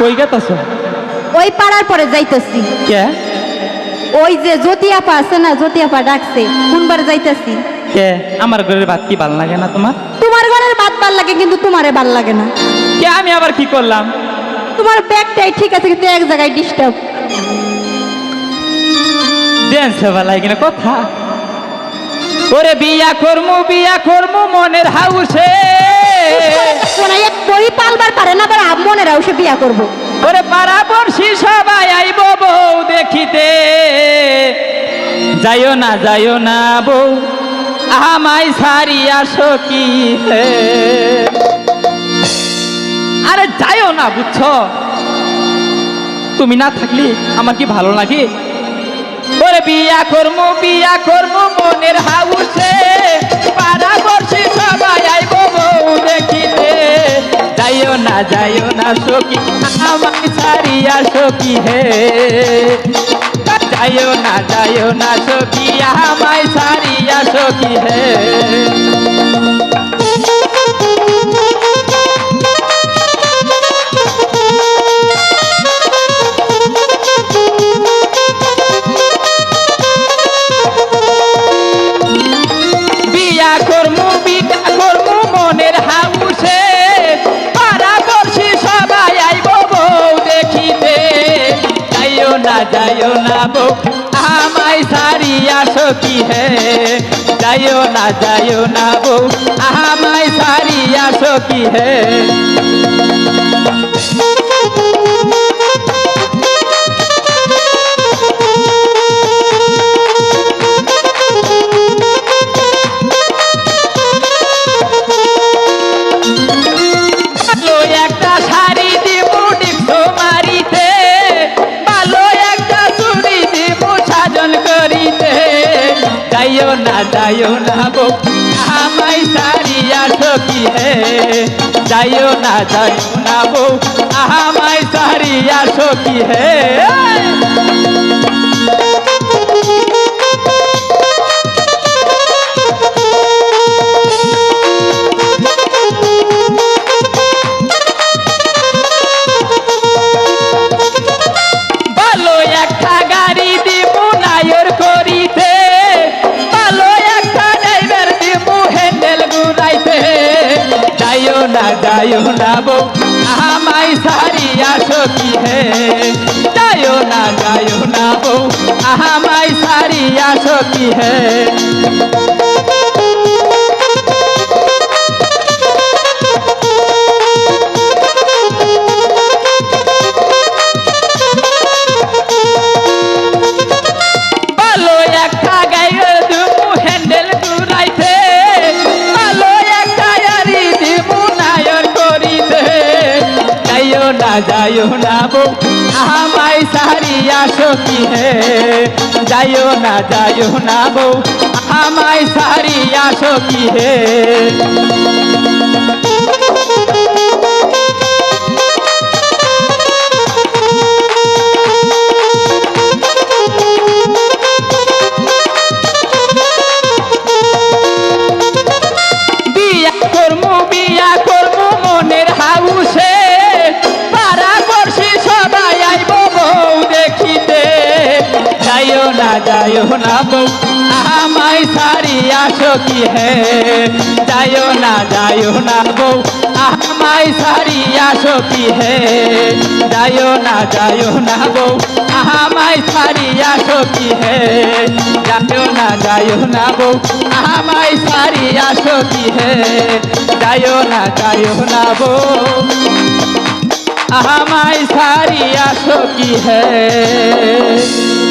কই গেতাছ? ওই পাড়ার পরে যাইতেছি। কে? ওই যে জ্যোতি আপা আছে না জ্যোতি আপা ডাকছে কোনবার যাইতেছি? কে? আমার ঘরের ভাত কি ভালো লাগে না তোমার? তোমার ঘরের বাদ ভালো লাগে কিন্তু তোমারে ভালো লাগে না। কে আমি আবার কি করলাম? তোমার ব্যাগটাই ঠিক আছে কিন্তু এক জায়গায় ডিস্টার্ব ড্যান্স ভালাই কিনা কথা? ওরে বিয়া করমু বিয়া করমু মনের হাউসে। বই পালবার পারে না সে বিয়া সবাই আইব বউ দেখিতে। যাইও না যাইও না বউ আমায় আরে যাইও না, বুঝছ? তুমি না থাকলে আমার কি ভালো লাগে? ওরে বিয়া করমু বিয়া করমু মনের হাউসে পাড়া পড়শি সবাই যাইও না সখী, আমায় সারিয়া সখী হে। যাইও না যাইও না সখী, আমায় সারিয়া সখী হে। বউ আমায় সারিয়া সখী হে? যাইও না যাইও না বউ আমায় সারিয়া সখী হে? যাইও না যাইও আমায় সারিয়া সখি হে যাইও না যাইও না বউ, আমায় সারিয়া সখি হে না যাইও না বউ, আমায় সারিয়া সখি হে। যাইও না যাইও না বউ, আমায় সারিয়া সখি হে। না যাইও না বউ, আমায় সারিয়া সখী হে। যাইও না যাইও না বউ, আমায় সারিয়া সখী হে। সারিয়া সখী হে, যাইও না যাইও না বউ। আমায় সারিয়া সখী হে, যাইও না যাইও না বউ। আমায় সারিয়া সখী হে, যাইও না যাইও না বউ। আমায় সারিয়া সখী হে, যাইও না যাইও না বউ। আমায় সারিয়া সখী হে।